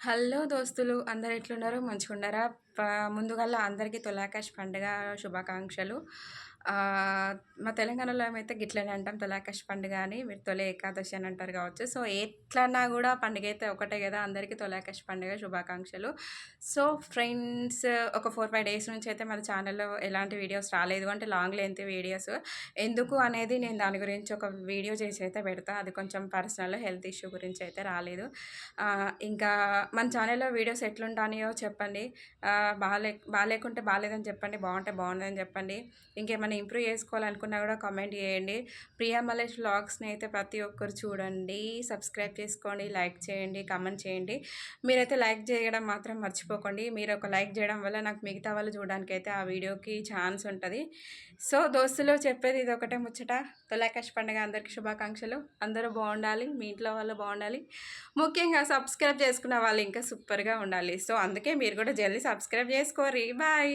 Hello దోస్తులు అందరు ఎట్లున్నారు మంచిగా ఉన్నారా ముందుగా అందరికీ తొలాకాష్ పండుగ శుభాకాంక్షలు. మా తెలంగాణలో ఏమైతే గిట్లనే అంటాం తొలాకాష్ పండుగ అని మీరు తొలి ఏకాదశి అని అంటారు కావచ్చు. సో ఎట్లన్నా కూడా పండుగ అయితే ఒకటే కదా అందరికీ తొలాకాష్ పండుగ శుభాకాంక్షలు. సో ఫ్రెండ్స్ ఒక ఫోర్ ఫైవ్ డేస్ నుంచి అయితే మన ఛానల్లో ఎలాంటి వీడియోస్ రాలేదు. అంటే లాంగ్ లెంత్ వీడియోస్. ఎందుకు అనేది నేను దాని గురించి ఒక వీడియో చేసి అయితే పెడతా. అది కొంచెం పర్సనల్ హెల్త్ ఇష్యూ గురించి అయితే రాలేదు. ఇంకా మన ఛానల్లో వీడియోస్ ఎట్లుంటాయో చెప్పండి. ఆ, బాగాలే బాగాలేకుంటే బాగాలేదని చెప్పండి బాగుంటే బాగుందని చెప్పండి. ఇంకేమైనా ఇంప్రూవ్ చేసుకోవాలనుకున్నా కూడా కామెంట్ చేయండి. ప్రియా మలేష్ వ్లాగ్స్ని అయితే ప్రతి ఒక్కరు చూడండి సబ్స్క్రైబ్ చేసుకోండి లైక్ చేయండి కామెంట్ చేయండి. మీరైతే లైక్ చేయడం మాత్రం మర్చిపోకండి. మీరు ఒక లైక్ చేయడం వల్ల నాకు మిగతా వాళ్ళు చూడడానికి అయితే ఆ వీడియోకి ఛాన్స్ ఉంటుంది. సో దోస్తులు చెప్పేది ఇది ఒకటే ముచ్చట. తులాకాష్ పండుగ అందరికీ శుభాకాంక్షలు. అందరూ బాగుండాలి మీ ఇంట్లో వాళ్ళు బాగుండాలి. ముఖ్యంగా సబ్స్క్రైబ్ చేసుకున్న వాళ్ళు ఇంకా సూపర్గా ఉండాలి. సో అందుకే మీరు కూడా జల్దీ సబ్స్క్రైబ్ సబ్స్క్రైబ్ చేసుకోరి బాయ్.